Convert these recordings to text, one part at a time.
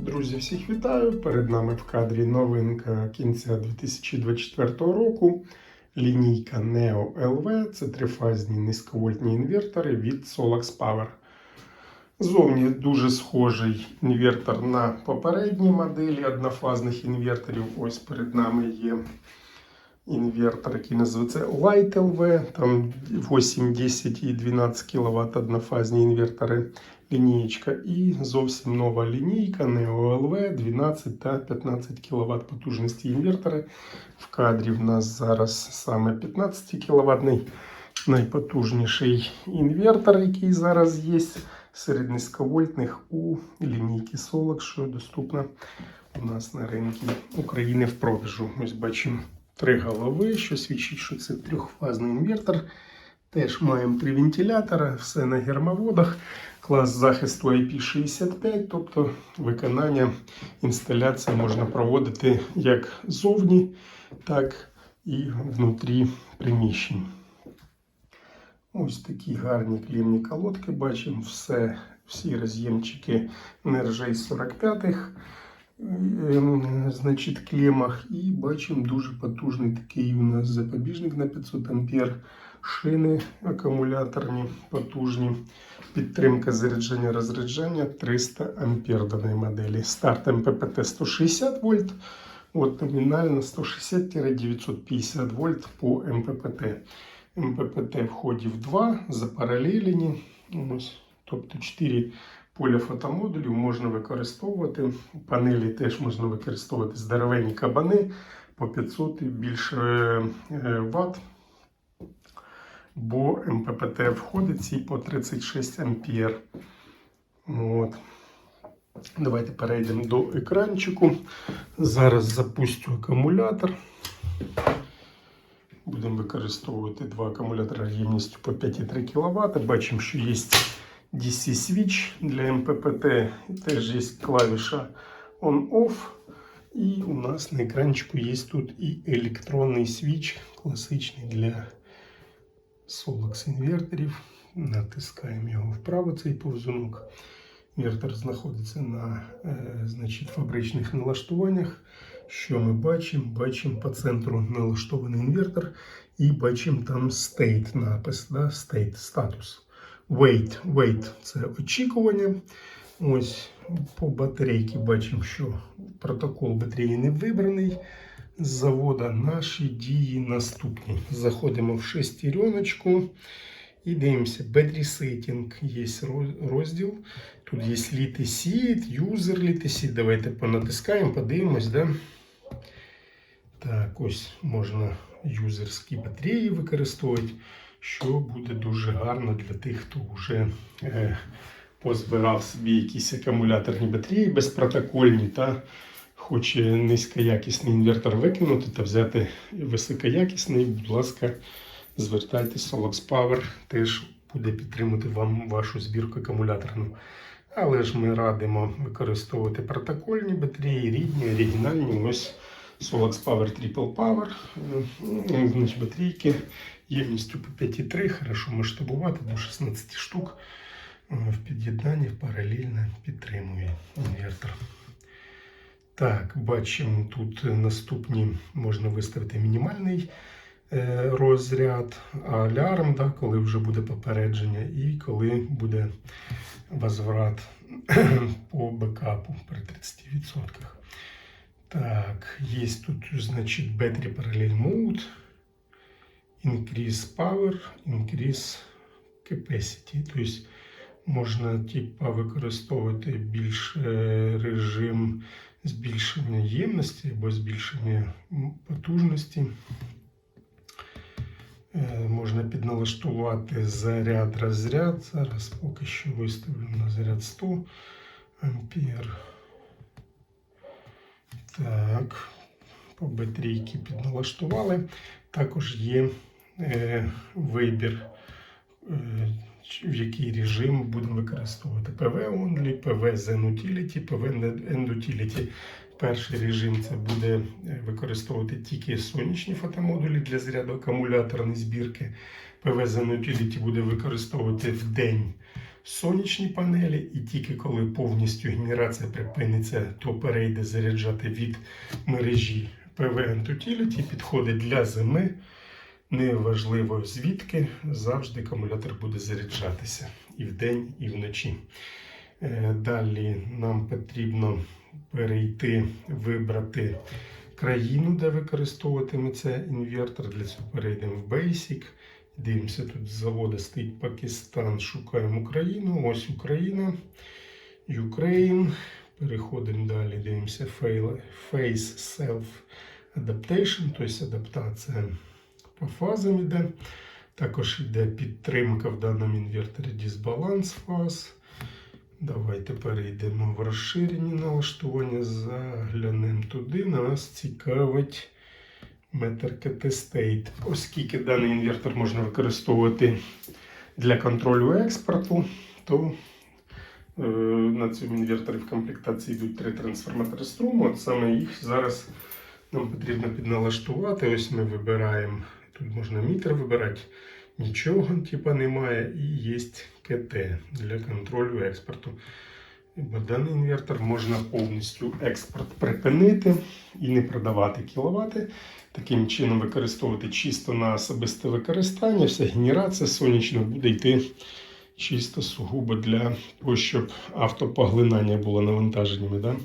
Друзі, всіх вітаю! Перед нами в кадрі новинка кінця 2024 року. Лінійка Neo LV. Це трифазні низьковольтні інвертори від Solax Power. Зовні дуже схожий інвертор на попередній моделі однофазних інверторів. Ось перед нами є інвертор, який називається Light LV. Там 8, 10 і 12 кВт однофазні інвертори лінієчка. І зовсім нова лінійка Neo LV 12 та 15 кВт потужності інвертори. В кадрі в нас зараз саме 15 кВт найпотужніший інвертор, який зараз є серед низьковольтних у лінійки Solux, що доступна у нас на ринку України в продажу. Ось бачимо три голови, що свідчить, що це трьохфазний інвертор. Теж маємо три вентилятора, все на гермоводах. Клас захисту IP65, тобто виконання інсталяції можна проводити як зовні, так і внутрі приміщень. Ось такі гарні клемні колодки бачимо. Все, всі роз'ємчики нержей 45-х ем, значить, клемах. І бачимо дуже потужний такий у нас запобіжник на 500 ампер. Шини акумуляторні, потужні. Підтримка зарядження розрядження 300 ампер даної моделі. Старт МППТ 160 вольт. От номінально 160-950 вольт по МППТ. МППТ входів 2, запаралелені. Тобто 4 поля фотомодулів можна використовувати. Панелі теж можна використовувати здоровенні кабани по 500 і більше е, Вт. Бо МППТ входить ці по 36 ампер. От. Давайте перейдемо до екранчику. Зараз запустю акумулятор. Будемо використовувати два акумулятора ємністю по 5,3 кВт. Бачимо, що є DC свіч для МППТ. Теж є клавіша On-Off. І у нас на екранчику є тут і електронний свіч, класичний для Solax інверторів. Натискаємо його вправо, цей повзунок. Інвертор знаходиться на е, значить, фабричних налаштуваннях. Що ми бачимо? Бачимо по центру налаштований інвертор і бачимо там state напис, да? state статус. Wait, wait це очікування. Ось по батарейці бачимо, що протокол батареї не вибраний. З завода наші дії наступні. Заходимо в шестереночку і дивимося. Battery Setting є розділ. Тут є Liteseed, User Liteseed. Давайте понатискаємо, подивимось. Да? Так, ось можна юзерські батареї використовувати, що буде дуже гарно для тих, хто вже е, позбирав собі якісь акумуляторні батареї безпротокольні та хоче низькоякісний інвертор викинути та взяти високоякісний, будь ласка, звертайтесь Solax Power, теж буде підтримувати вам вашу збірку акумуляторну. Але ж ми радимо використовувати протокольні батареї, рідні, оригінальні. Ось Solax Power Triple Power. Е, значить, батарейки ємністю по 5,3, хорошо масштабувати до 16 штук. Е, В під'єднанні паралельно підтримує інвертор. Так, бачимо, тут наступні можна виставити мінімальний е, розряд, алярм, да, коли вже буде попередження, і коли буде возврат по бекапу при 30%. Так, є тут, значить, Battery Parallel Mode, Increase Power, Increase Capacity. Тобто можна типа, використовувати більш е, режим збільшення ємності або збільшення потужності. Е, Можна підналаштувати заряд розряд. Зараз поки що виставлю на заряд 100 ампер. Так, по батарейки підналаштували. Також є е, вибір, е, в який режим будемо використовувати PV Only, PV Zen Utility, PV End Utility. Перший режим це буде використовувати тільки сонячні фотомодулі для заряду акумуляторної збірки. PV Zen Utility буде використовувати в день сонячні панелі, і тільки коли повністю генерація припиниться, то перейде заряджати від мережі PVN Utility, підходить для зими. Неважливо звідки, завжди акумулятор буде заряджатися і вдень, і вночі. Е, Далі нам потрібно перейти, вибрати країну, де використовуватиметься інвертор. Для цього перейдемо в Basic. Дивимося, тут з заводу стоїть Пакистан, шукаємо Україну. Ось Україна, Ukraine. Переходимо далі, дивимося Phase Self Adaptation, тобто адаптація по фазам іде. Також йде підтримка в даному інверторі дисбаланс фаз. Давайте перейдемо в розширені налаштування, заглянемо туди. Нас цікавить Meter State. Оскільки даний інвертор можна використовувати для контролю експорту, то е, на цьому інверторі в комплектації йдуть три трансформатори струму. От саме їх зараз нам потрібно підналаштувати. Ось ми вибираємо, тут можна мітр вибирати, нічого типа немає, і є КТ для контролю експорту. Бо даний інвертор можна повністю експорт припинити і не продавати кіловати. Таким чином використовувати чисто на особисте використання. Вся генерація сонячна буде йти чисто сугубо для того, щоб автопоглинання було навантаженнями. Да?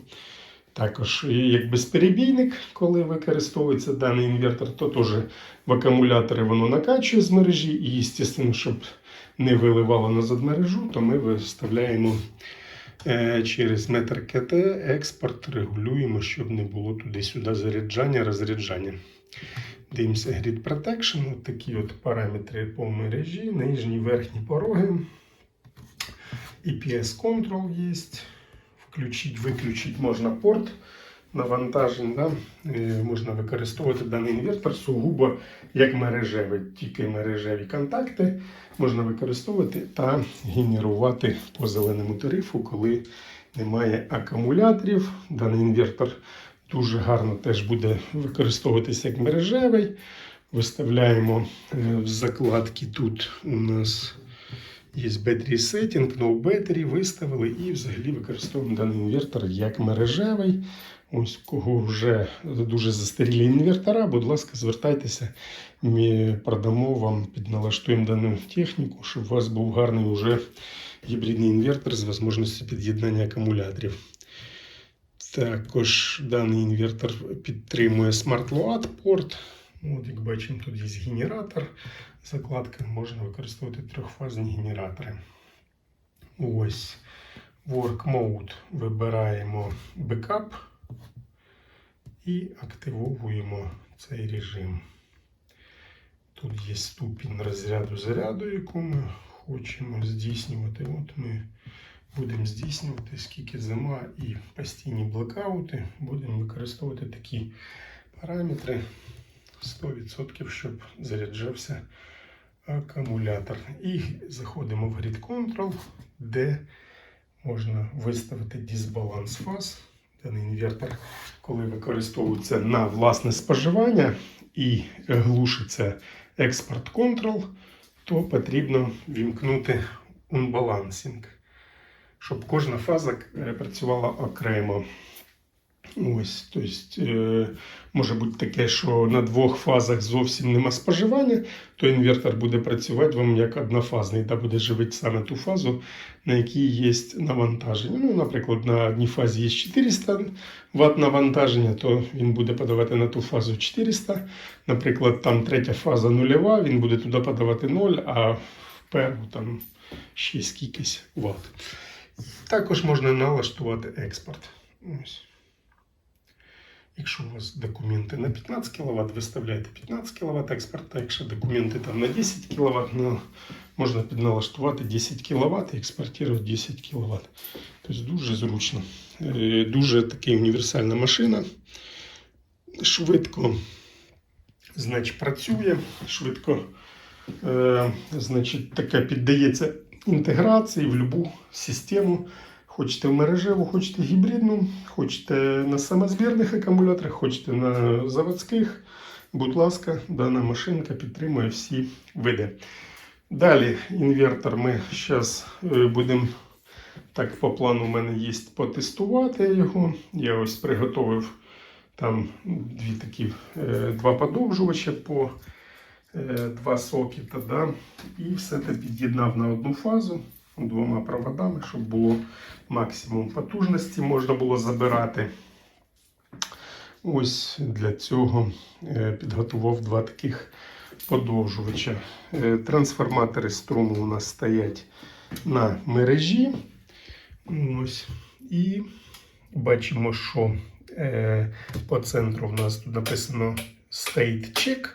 Також як безперебійник, коли використовується даний інвертор, то теж в акумулятори воно накачує з мережі, і, звісно, щоб не виливало назад мережу, то ми виставляємо е, через метр КТ експорт, регулюємо, щоб не було туди-сюди заряджання, розряджання. Дивимося Grid Protection, от такі от параметри по мережі, нижні верхні пороги. EPS Control є. Включить, виключить можна порт навантажень. Да? Можна використовувати даний інвертор сугубо як мережевий, тільки мережеві контакти можна використовувати та генерувати по зеленому тарифу, коли немає акумуляторів. Даний інвертор дуже гарно теж буде використовуватися як мережевий. Виставляємо е, в закладки тут у нас. Є battery setting, no battery, виставили і взагалі використовуємо даний інвертор як мережевий. Ось кого вже дуже застарілі інвертора, будь ласка, звертайтеся, ми продамо вам, підналаштуємо дану техніку, щоб у вас був гарний уже гібридний інвертор з можливістю під'єднання акумуляторів. Також даний інвертор підтримує Smart Load порт. От, як бачимо, тут є генератор. Закладка можна використовувати трьохфазні генератори. Ось Work Mode вибираємо Backup і активовуємо цей режим. Тут є ступінь розряду заряду, яку ми хочемо здійснювати. От ми будемо здійснювати, скільки зима і постійні блекаути. Будемо використовувати такі параметри 100%, щоб заряджався акумулятор. І заходимо в Grid Control, де можна виставити дисбаланс фаз. Даний інвертор, коли використовується на власне споживання і глушиться експорт контрол, то потрібно вімкнути unbalancing, щоб кожна фаза е, працювала окремо. Ось, тобто, е, може бути таке, що на двох фазах зовсім нема споживання, то інвертор буде працювати вам як однофазний, та буде живити саме ту фазу, на якій є навантаження. Ну, наприклад, на одній фазі є 400 Вт навантаження, то він буде подавати на ту фазу 400. Наприклад, там третя фаза нульова, він буде туди подавати 0, а в перву там ще скількись Вт. Також можна налаштувати експорт. Ось. Якщо у вас документи на 15 кВт, виставляєте 15 кВт експорта. Якщо документи там на 10 кВт, ну, можна підналаштувати 10 кВт і експортувати 10 кВт. Тобто дуже зручно. Е, Дуже така універсальна машина. Швидко значить, працює, швидко е, значить, таке піддається інтеграції в будь-яку систему. Хочете в мережеву, хочете гібридну, хочете на самозбірних акумуляторах, хочете на заводських. Будь ласка, дана машинка підтримує всі види. Далі інвертор ми зараз будемо так по плану у мене є потестувати його. Я ось приготовив там дві такі, е, два подовжувача по е, два сокета, да? і все це під'єднав на одну фазу двома проводами, щоб було максимум потужності можна було забирати. Ось для цього е, підготував два таких подовжувача. Е, Трансформатори струму у нас стоять на мережі. Ось. І бачимо, що е, по центру в нас тут написано State Check.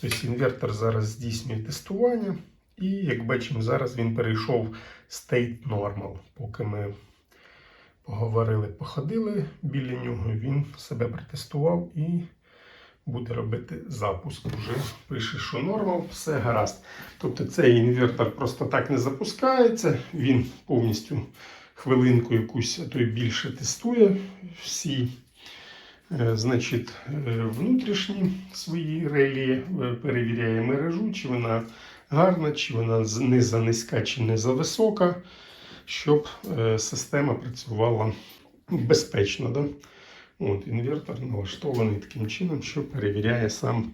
Тобто інвертор зараз здійснює тестування. І як бачимо, зараз він перейшов State Normal. Поки ми поговорили, походили біля нього, він себе протестував і буде робити запуск. Вже пише, що нормал, все гаразд. Тобто цей інвертор просто так не запускається, він повністю хвилинку якусь, а то й більше тестує всі. е, Значить, е, внутрішні свої релі е, перевіряє мережу, чи вона гарна, чи вона не за низька, чи не за висока, щоб е, система працювала безпечно. Да? От, інвертор налаштований таким чином, що перевіряє сам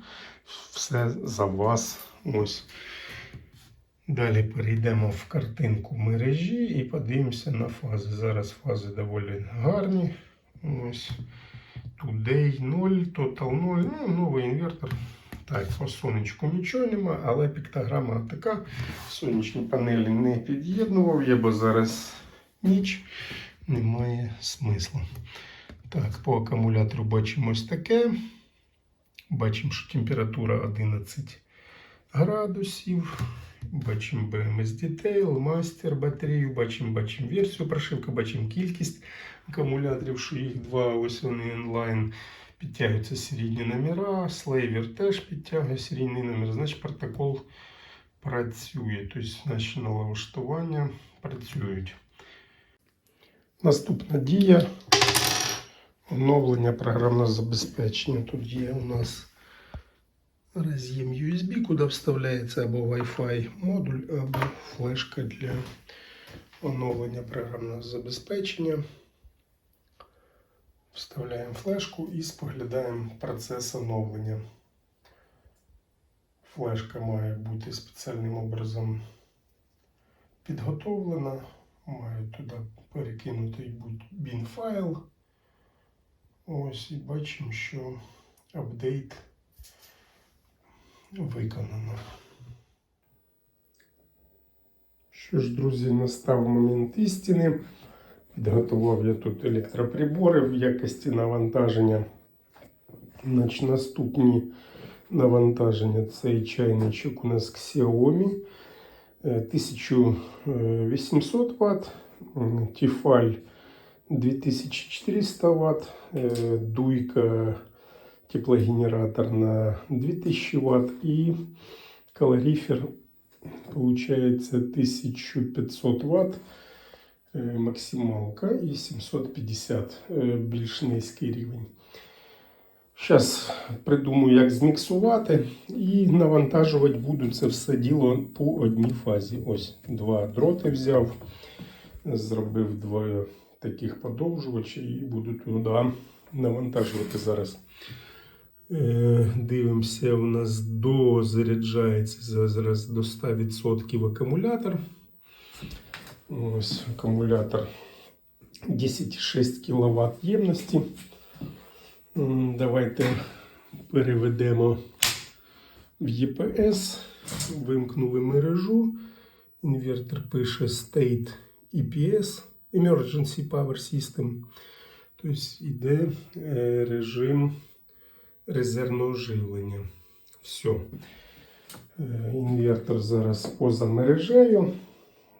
все за вас. Ось. Далі перейдемо в картинку мережі і подивимося на фази. Зараз фази доволі гарні. Ось. Today 0, Total 0. Ну, новий інвертор. Так, по сонечку нічого нема, але піктограма така. Сонячні панелі не під'єднував я, бо зараз ніч немає смислу. Так, по акумулятору бачимо ось таке. Бачимо, що температура 11 градусів. Бачимо BMS Detail, мастер батарею, бачимо, бачимо версію прошивки, бачимо кількість акумуляторів, що їх два, ось вони онлайн. Підтягуються серійні номера, слейвер теж підтягує серійний номер, значить протокол працює, тобто наші налаштування працюють. Наступна дія оновлення програмного забезпечення. Тут є у нас роз'єм USB, куди вставляється або Wi-Fi модуль, або флешка для оновлення програмного забезпечення. Вставляємо флешку і споглядаємо процес оновлення. Флешка має бути спеціальним образом підготовлена. Маю туди перекинутий бін файл. Ось і бачимо, що апдейт виконано. Що ж, друзі, настав момент істини. Підготував я тут електроприбори в якості навантаження. Значить, наступні навантаження цей чайничок у нас Xiaomi. Е, 1800 Вт, Тефаль 2400 Вт, дуйка теплогенератор на 2000 Вт і калорифер получается 1500 Вт максималка і 750 е, більш низький рівень. Зараз придумаю, як зміксувати і навантажувати буду це все діло по одній фазі. Ось два дроти взяв, зробив два таких подовжувачі і буду туди навантажувати зараз. Е, Дивимося, у нас дозаряджається зараз до 100% акумулятор. Ось акумулятор 10,6 кВт ємності. Давайте переведемо в ЄПС, вимкнули мережу. Інвертор пише State EPS, Emergency Power System. Тобто йде е, режим резервного живлення. Все. Інвертор зараз поза мережею.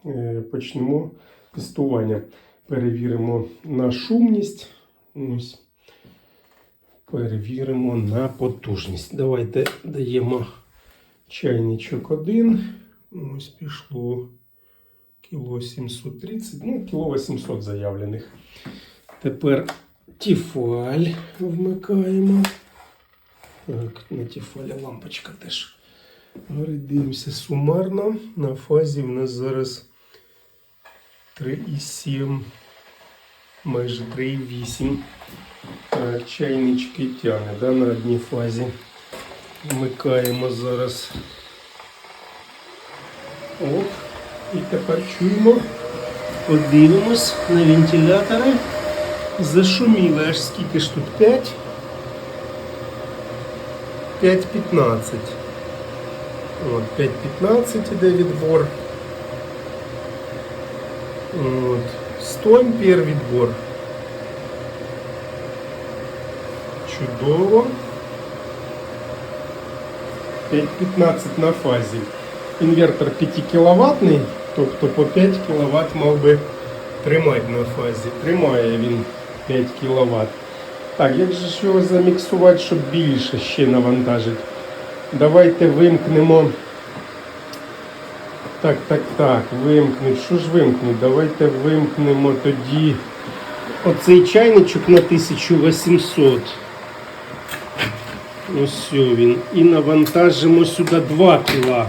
Е, Почнемо тестування. Перевіримо на шумність. Ось. Перевіримо на потужність. Давайте даємо чайничок один. Ось пішло кіло 730, ну, кіло 800 заявлених. Тепер тіфаль вмикаємо. Так, на тіфалі лампочка теж Дивимося сумарно. На фазі в нас зараз 3,7, майже 3,8. Чайнички тягне да, на одній фазі. Вмикаємо зараз. Оп. І тепер чуємо. Подивимось на вентилятори. Зашуміли аж скільки ж тут 5? 5,15. От, 5,15 іде відбор. От, 100 ампер відбор. Чудово. 5,15 на фазі. Інвертор 5 кВт, тобто по 5 кВт мав би тримати на фазі. Тримає він 5 кВт. Так, як же ж його заміксувати, щоб більше ще навантажити? Давайте вимкнемо. Так, так, так, вимкнуть. Що ж вимкнуть? Давайте вимкнемо тоді оцей чайничок на 1800. Ось він. І навантажимо сюди 2 кіла.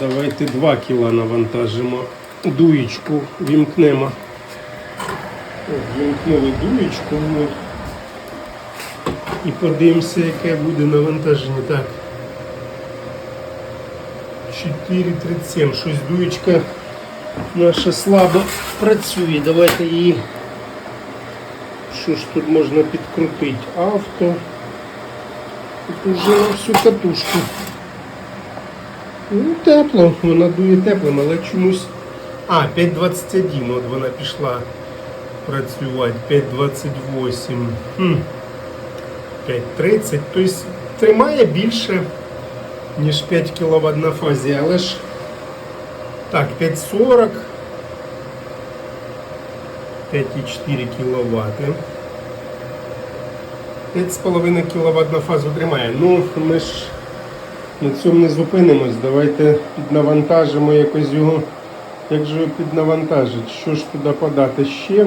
Давайте 2 кіла навантажимо. Дуєчку вімкнемо. Вімкнули дуєчку. І подивимося, яке буде навантаження. Так. 4,37. Щось дуєчка наша слабо працює. Давайте її. Що ж тут можна підкрутити? Авто. Тут уже на всю катушку. Ну, тепло, вона дує теплим, але чомусь. А, 5,21, от вона пішла працювати. 5,28. Хм. 5,30. Тобто тримає більше, ніж 5 кВт на фазі, але ж так, 5,40. 5,4 кВт. 5,5 кВт на фазу тримає. Ну, ми ж на цьому не зупинимось. Давайте піднавантажимо якось його. Як же його піднавантажити? Що ж туди подати ще?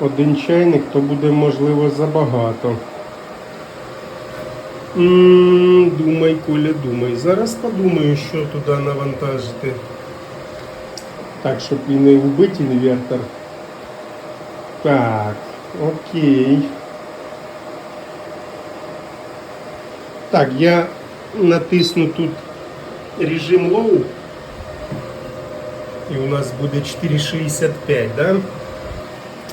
Один чайник, то буде можливо забагато. Думай, Коля, думай. Зараз подумаю, що туди навантажити. Так, щоб і не вбити інвертор. Так, окей. Так, я натисну тут режим low. І у нас буде 4,65, да?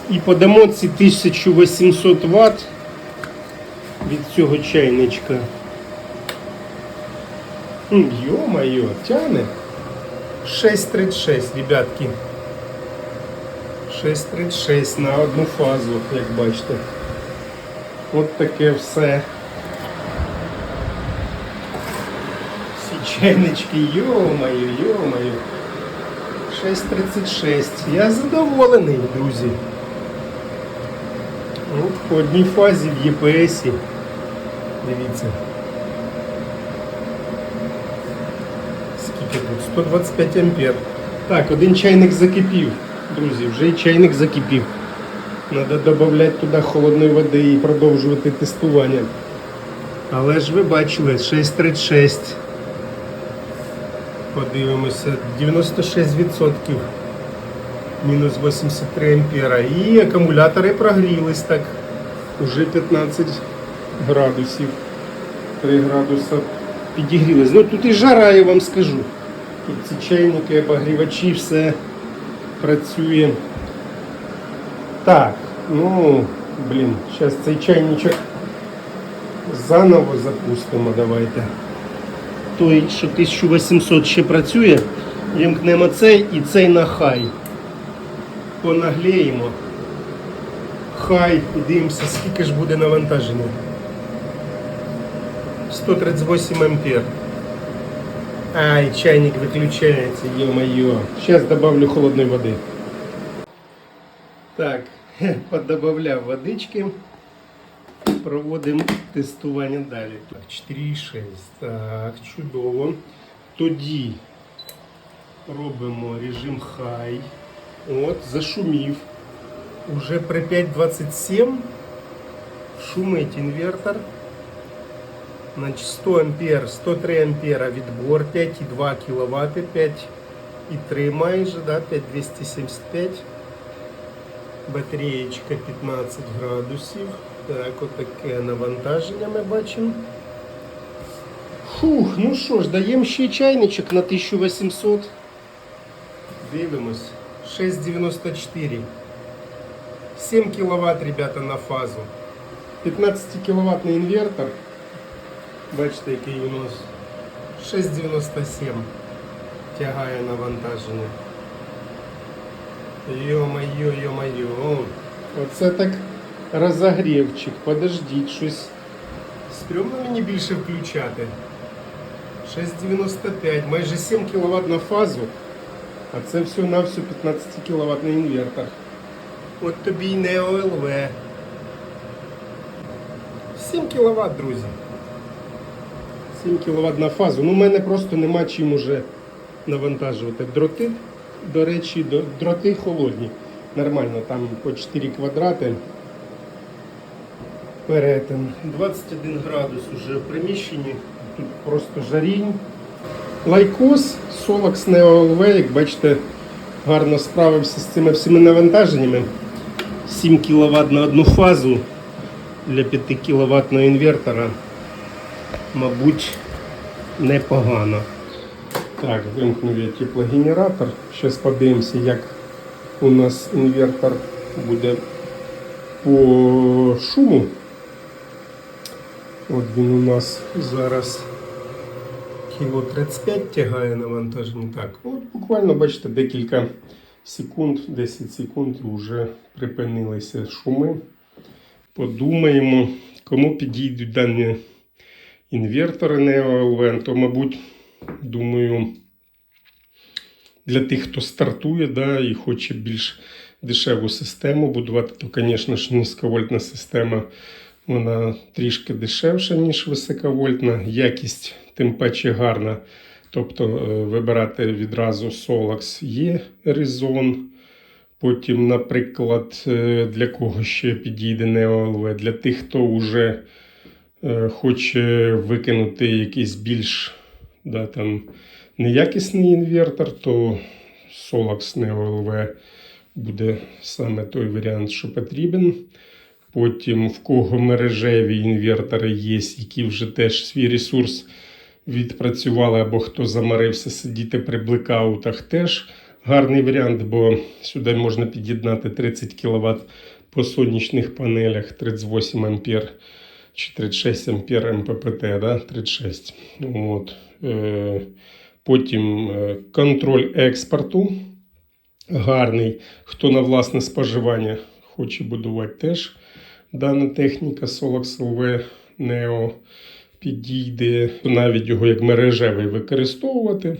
І подамо ці 1800 Вт від цього чайничка. М, Йо-моє, тяне. 6,36, ребятки. 6,36 на одну фазу, як бачите. От таке все. Всі чайнички, йо-моє, йо-моє. 6.36. Я задоволений, друзі. Ну, по одній фазі в ЄПСі. Дивіться. Скільки тут? 125 ампер. Так, один чайник закипів. Друзі, вже і чайник закипів. Треба додати туди холодної води і продовжувати тестування. Але ж ви бачили, 6.36. Подивимося, 96%. Мінус 83 ампера. І акумулятори прогрілись так. Уже 15 градусів. 3 градуса підігрілись. Ну тут і жара, я вам скажу. Тут ці чайники, обогрівачі, все працює. Так, ну, блін, зараз цей чайничок заново запустимо, давайте той, що 1800 ще працює, вімкнемо цей і цей на хай. Понагліємо. Хай і дивимося, скільки ж буде навантаження. 138 ампер. Ай, чайник виключається, ё-моё. Сейчас добавлю холодной воды. Так, подобавляв водички. Проводимо тестування далі. Так, 4,6. Так, чудово. Тоді робимо режим хай. От, зашумів. Уже при 5.27 шумить інвертор. Значить, 100 ампер, 103 ампера відбор, 5,2 кВт, 5,3 майже, да, 5,275. Батареєчка 15 градусів. Так, отаке навантаження ми бачимо. Фух, ну що ж, даємо ще чайничок на 1800. Дивимось. 6,94. 7 кВт, ребята, на фазу. 15 кВт інвертор. Бачите, який у нас 6,97 тягає навантаження. Йо-моє, йо-моє. О, Оце так розогрівчик. Подождіть, щось стрьомно мені більше включати. 6,95, майже 7 кВт на фазу, а це все на всю 15 кВт інвертор. От тобі й не ОЛВ. 7 кВт, друзі. 7 кВт на фазу. Ну, у мене просто нема чим уже навантажувати. Дроти, до речі, дроти холодні. Нормально, там по 4 квадрати. Перетин. 21 градус уже в приміщенні. Тут просто жарінь. Лайкос, Solax Neo LV, як бачите, гарно справився з цими всіма навантаженнями. 7 кВт на одну фазу для 5 кВт інвертора. Мабуть, непогано. Так, вимкнув я теплогенератор. Зараз подивимося, як у нас інвертор буде по шуму. От він у нас зараз кіло 35 тягає навантаження. Так, от буквально бачите декілька секунд, 10 секунд вже припинилися шуми. Подумаємо, кому підійдуть дані інвертори NeoLN, то, мабуть, думаю, для тих, хто стартує да, і хоче більш дешеву систему будувати, то, звісно ж, низьковольтна система вона трішки дешевша, ніж високовольтна. Якість тим паче гарна. Тобто е, вибирати відразу Solax є Rezon. Потім, наприклад, е, для кого ще підійде Neo LV, для тих, хто вже хоче викинути якийсь більш да, там, неякісний інвертор, то Solax Neo LV буде саме той варіант, що потрібен. Потім в кого мережеві інвертори є, які вже теж свій ресурс відпрацювали, або хто замарився сидіти при блекаутах, теж гарний варіант, бо сюди можна під'єднати 30 кВт по сонячних панелях, 38 ампер чи 36 ампер МППТ, да? 36. От. Е, Потім е, контроль експорту гарний. Хто на власне споживання хоче будувати теж дана техніка Solax LV Neo підійде. Навіть його як мережевий використовувати,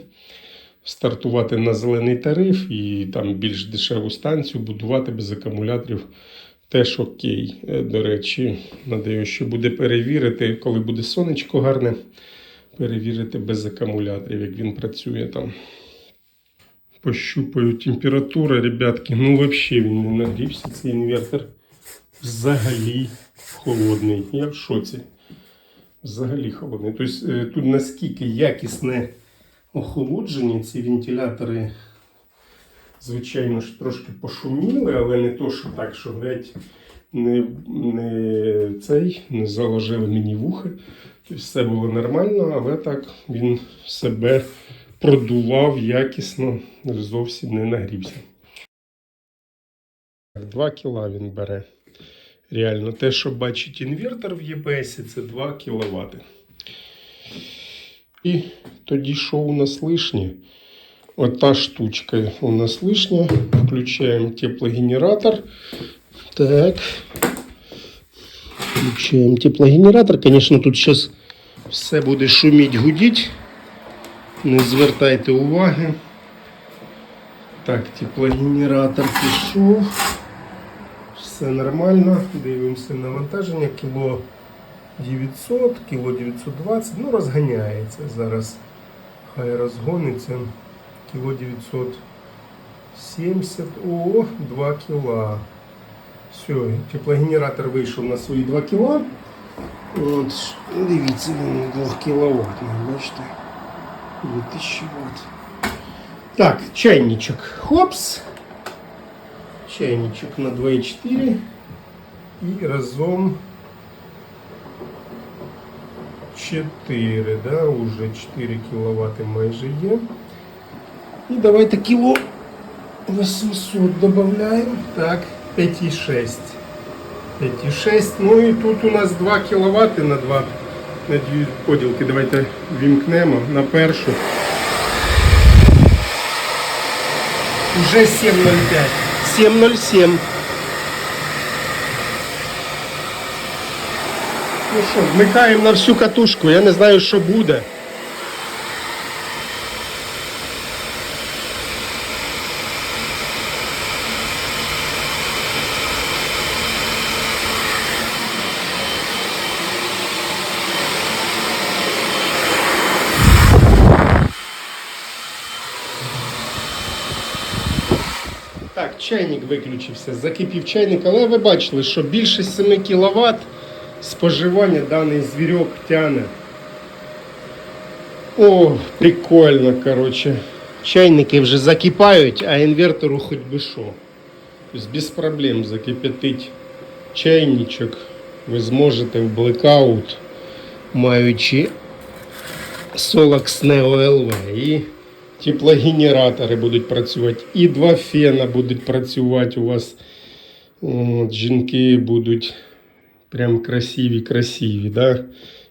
стартувати на зелений тариф і там більш дешеву станцію будувати без акумуляторів. Теж окей. Е, До речі, надаю, що буде перевірити, коли буде сонечко гарне, перевірити без акумуляторів, як він працює там. Пощупаю температуру, ребятки. Ну, взагалі він не нагрівся, цей інвертор. Взагалі холодний. Я в шоці. Взагалі холодний. Тобто е, тут наскільки якісне охолодження, ці вентилятори, звичайно ж, трошки пошуміли, але не то, що так, що геть не, не цей, не заложили мені вухи. Тобто все було нормально, але так він себе продував якісно, зовсім не нагрівся. 2 кіла він бере. Реально, те, що бачить інвертор в ЄПС, це 2 кВт. І тоді що у нас лишнє? Ота штучка у нас лишня. Включаємо теплогенератор. Так. Включаємо теплогенератор. Звісно, тут зараз все буде шуміть, гудіть. Не звертайте уваги. Так, теплогенератор пішов. Все нормально. Дивимося навантаження. Кіло 900, кіло 920. Ну, розганяється зараз. Хай розгониться. Кіло 970. О, 2 кіла. Все, теплогенератор вийшов на свої 2 кіла. От, дивіться, він 2 кВт, бачите? 2000 Вт. Так, чайничок. Хопс. Чайничок на 2,4. І разом 4, да, уже 4 кВт майже є. І давайте кіло 800 додаємо. Так, 5,6. 5,6. Ну і тут у нас 2 кВт на 2 на дві поділки. Давайте вімкнемо на першу. Уже 7,05. 7,07. Ну що, вмикаємо на всю катушку, я не знаю, що буде. Так, чайник виключився, закипів чайник, але ви бачили, що більше 7 кВт споживання даний звірок тяне. О, прикольно, короче. Чайники вже закипають, а інвертору хоч би що. Тобто без проблем закипятить чайничок. Ви зможете в блекаут, маючи Solax Neo LV. І теплогенератори будуть працювати. І два фена будуть працювати у вас. От, жінки будуть прям красиві, красиві, да?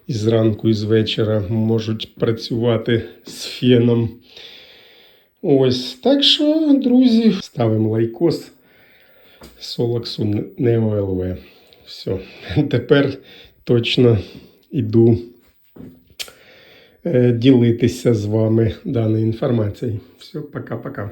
І зранку, і з вечора можуть працювати з феном. Ось. Так що, друзі, ставимо лайкос Солаксу Neo LV. Все. Тепер точно іду е, ділитися з вами даною інформацією. Все, пока-пока.